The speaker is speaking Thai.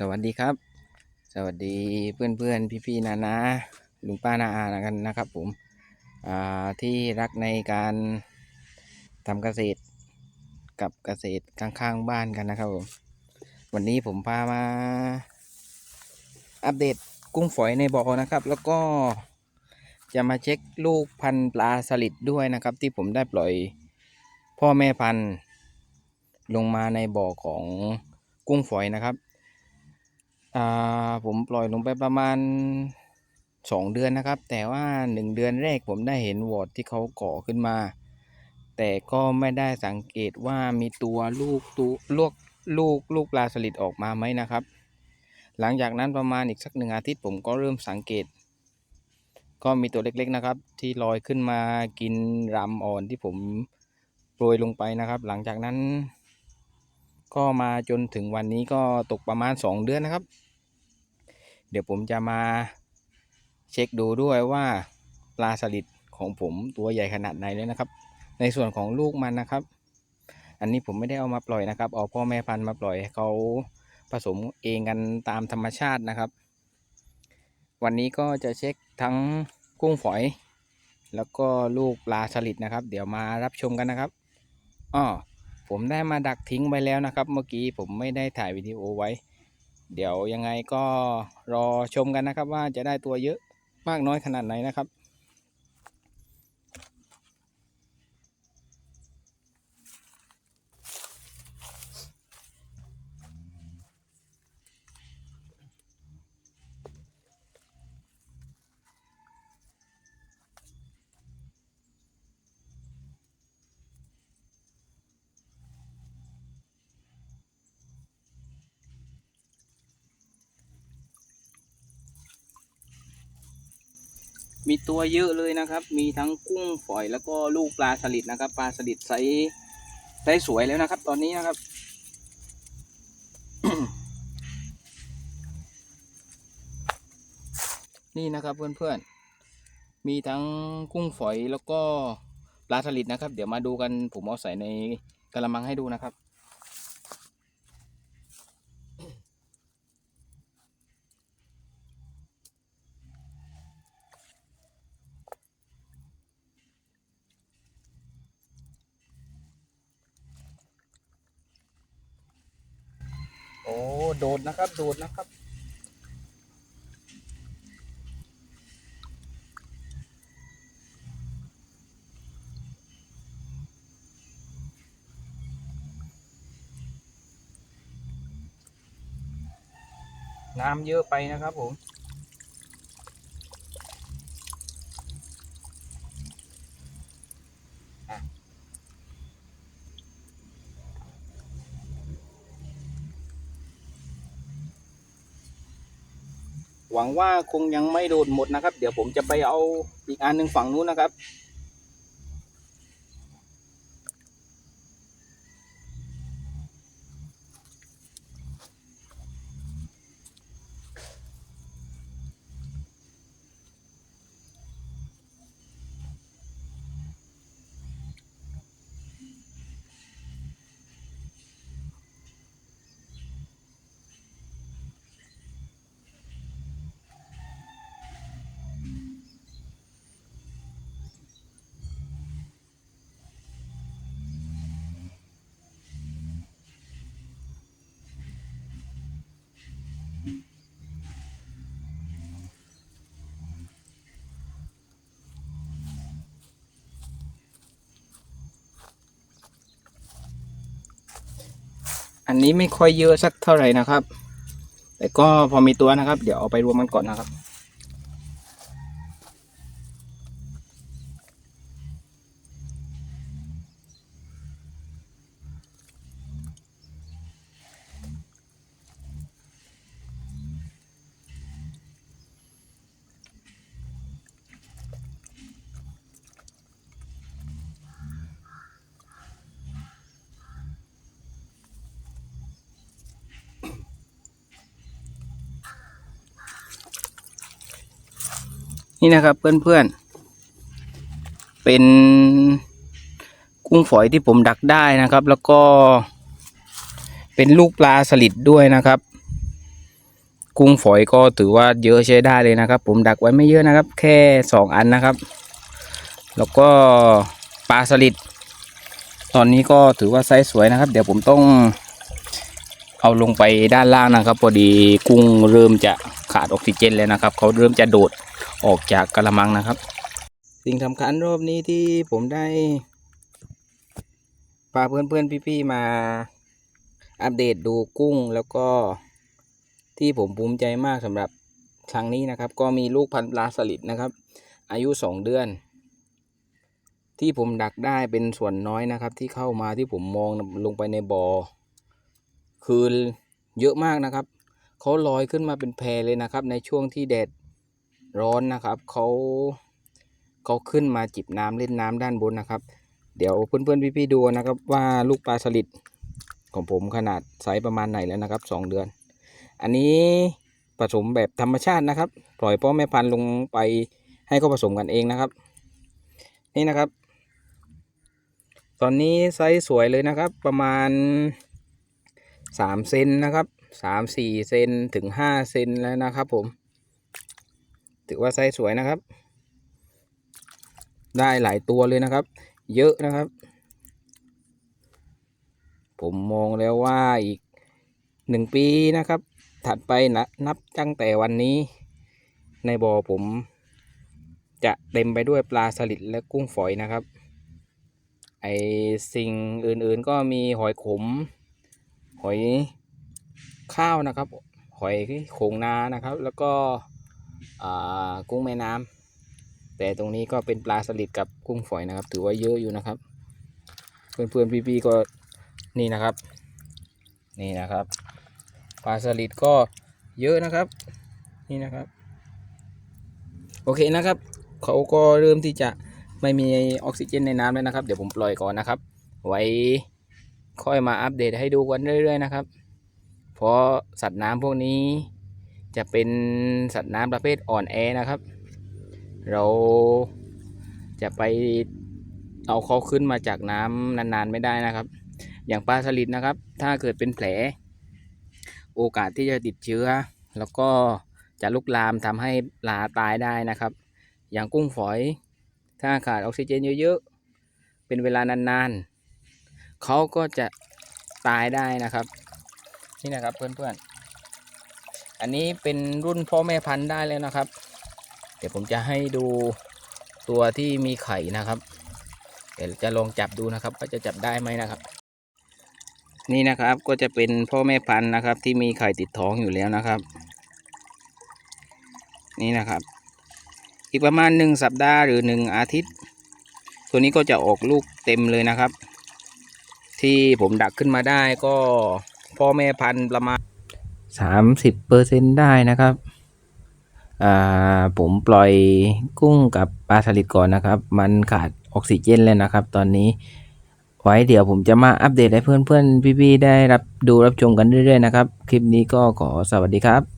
สวัสดีครับ สวัสดีเพื่อนเพื่อนพี่พี่ๆนานาลุงป้านาอากันนะครับผมอ่าที่รักในการทำเกษตรกับเกษตรข้างๆบ้านกันนะครับผมวันนี้ผมพามา อัปเดตกุ้งฝอยในบ่อนะครับ แล้วก็จะมาเช็คลูกพันปลาสลิดด้วยนะครับ ที่ผมได้ปล่อยพ่อแม่พันธุ์ลงมาในบ่อของกุ้งฝอยนะครับ อ่าผมปล่อยลงไปประมาณสองเดือนนะครับ แต่ว่าหนึ่งเดือนแรกผมได้เห็นวอร์ดที่เขาก่อขึ้นมา แต่ก็ไม่ได้สังเกตว่ามีตัวลูกตัวลูกลูกลูกปลาสลิดออกมาไหมนะครับ หลังจากนั้นประมาณอีกสักหนึ่งอาทิตย์ผมก็เริ่มสังเกต ก็มีตัวเล็กๆนะครับ ที่ลอยขึ้นมากินรำอ่อนที่ผมโปรยลงไปนะครับ หลังจากนั้น ก็มาจนถึงวันนี้ก็ตกประมาณ 2 เดือนนะครับ เดี๋ยวผมจะมาเช็คดูด้วยว่าปลาสลิดของผมตัวใหญ่ขนาดไหนเลยนะครับ ในส่วนของลูกมันนะครับ อันนี้ผมไม่ได้เอามาปล่อยนะครับ เอาพ่อแม่พันธุ์มาปล่อยเขาผสมเองกันตามธรรมชาตินะครับ วันนี้ก็จะเช็คทั้งกุ้งฝอย แล้วก็ลูกปลาสลิดนะครับ เดี๋ยวมารับชมกันนะครับอ้อผมได้มาดักทิ้งไว้แล้วนะครับ เมื่อกี้ผมไม่ได้ถ่ายวิดีโอไว้ เดี๋ยวยังไงก็รอชมกันนะครับว่าจะได้ตัวเยอะมากน้อยขนาดไหนนะครับ มีตัวเยอะเลยนะครับ มีทั้งกุ้งฝอยแล้วก็ลูกปลาสลิดนะครับ ปลาสลิดไซส์ไซส์สวยแล้วนะครับ ตอนนี้นะครับ นี่นะครับเพื่อนๆ มีทั้งกุ้งฝอยแล้วก็ปลาสลิดนะครับ เดี๋ยวมาดูกันผมเอาใส่ในกระมังให้ดูนะครับ โดดนะครับ โดดนะครับ น้ำเยอะไปนะครับผม หวังว่าคงยังไม่โดนหมดนะครับ เดี๋ยวผมจะไปเอาอีกอันหนึ่งฝั่งนู้นนะครับ อันนี้ไม่ค่อยเยอะสักเท่าไหร่นะครับ แต่ก็พอมีตัวนะครับ เดี๋ยวเอาไปรวมมันก่อนนะครับ นี่นะครับเพื่อนๆ เป็นกุ้งฝอยที่ผมดักได้นะครับ แล้วก็เป็นลูกปลาสลิดด้วยนะครับ กุ้งฝอยก็ถือว่าเยอะใช้ได้เลยนะครับ ผมดักไว้ไม่เยอะนะครับ แค่สองอันนะครับ แล้วก็ปลาสลิดตอนนี้ก็ถือว่าไซส์สวยนะครับ เดี๋ยวผมต้องเอาลงไปด้านล่างนะครับ พอดีกุ้งเริ่มจะขาดออกซิเจนแล้วนะครับ เขาเริ่มจะโดด ออกจากกระมังนะครับ สิ่งสำคัญรอบนี้ที่ผมได้พาเพื่อนๆพี่ๆมาอัปเดตดูกุ้งแล้วก็ที่ผมภูมิใจมากสำหรับครั้งนี้นะครับ ก็มีลูกพันปลาสลิดนะครับ อายุสองเดือน ที่ผมดักได้เป็นส่วนน้อยนะครับ ที่เข้ามาที่ผมมองลงไปในบ่อคือเยอะมากนะครับเขาลอยขึ้นมาเป็นแพเลยนะครับ ในช่วงที่แดด ร้อนนะครับเขาเขาขึ้นมาจิบน้ำเล่นน้ำด้านบนนะครับ เดี๋ยวเพื่อนๆพี่ๆดูนะครับ ว่าลูกปลาสลิดของผมขนาดไซส์ประมาณไหนแล้วนะครับสองเดือน อันนี้ผสมแบบธรรมชาตินะครับ ปล่อยพ่อแม่พันธุ์ลงไปให้เขาผสมกันเองนะครับ นี่นะครับ ตอนนี้ไซส์สวยเลยนะครับ ประมาณสามเซนนะครับสามสี่เซนถึงห้าเซนแล้วนะครับผม ถือว่าไซส์สวยนะครับ ได้หลายตัวเลยนะครับ เยอะนะครับ ผมมองแล้วว่าอีกหนึ่งปีนะครับ ถัดไปนะนับตั้งแต่วันนี้ ในบ่อผม จะเต็มไปด้วยปลาสลิดและกุ้งฝอยนะครับ ไอสิ่งอื่นๆก็มีหอยขม หอยข้าวนะครับ หอยโขงนานะครับ แล้วก็ กุ้งแม่น้ำแต่ตรงนี้ก็เป็นปลาสลิดกับกุ้งฝอยนะครับ ถือว่าเยอะอยู่นะครับ เพื่อนๆพี่ๆก็นี่นะครับ นี่นะครับ ปลาสลิดก็เยอะนะครับ นี่นะครับ โอเคนะครับ เขาก็เริ่มที่จะไม่มีออกซิเจนในน้ำแล้วนะครับ เดี๋ยวผมปล่อยก่อนนะครับ ไว้ค่อยมาอัปเดตให้ดูกันเรื่อยๆนะครับ เพราะสัตว์น้ำพวกนี้ จะเป็นสัตว์น้ำประเภทอ่อนแอนะครับ เราจะไปเอาเขาขึ้นมาจากน้ำนานๆไม่ได้นะครับ อย่างปลาสลิดนะครับ ถ้าเกิดเป็นแผล โอกาสที่จะติดเชื้อ แล้วก็จะลุกลามทำให้ปลาตายได้นะครับ อย่างกุ้งฝอย ถ้าขาดออกซิเจนเยอะๆ เป็นเวลานานๆเขาก็จะตายได้นะครับ นี่นะครับเพื่อนๆ อันนี้เป็นรุ่นพ่อแม่พันธุ์ได้แล้วนะครับ เดี๋ยวผมจะให้ดูตัวที่มีไข่นะครับ เดี๋ยวจะลองจับดูนะครับว่าจะจับได้ไหมนะครับ นี่นะครับก็จะเป็นพ่อแม่พันธุ์นะครับ ที่มีไข่ติดท้องอยู่แล้วนะครับ นี่นะครับ อีกประมาณหนึ่งสัปดาห์หรือหนึ่งอาทิตย์ ตัวนี้ก็จะออกลูกเต็มเลยนะครับ ที่ผมดักขึ้นมาได้ก็พ่อแม่พันธุ์ประมาณ สามสิบเปอร์เซ็นได้นะครับอ่าผมปล่อยกุ้งกับปลาสลิดก่อนนะครับ มันขาดออกซิเจนเลยนะครับ ตอนนี้ไว้เดี๋ยวผมจะมาอัปเดตให้เพื่อนๆพี่ๆได้รับดูรับชมกันเรื่อยๆนะครับ คลิปนี้ก็ขอสวัสดีครับ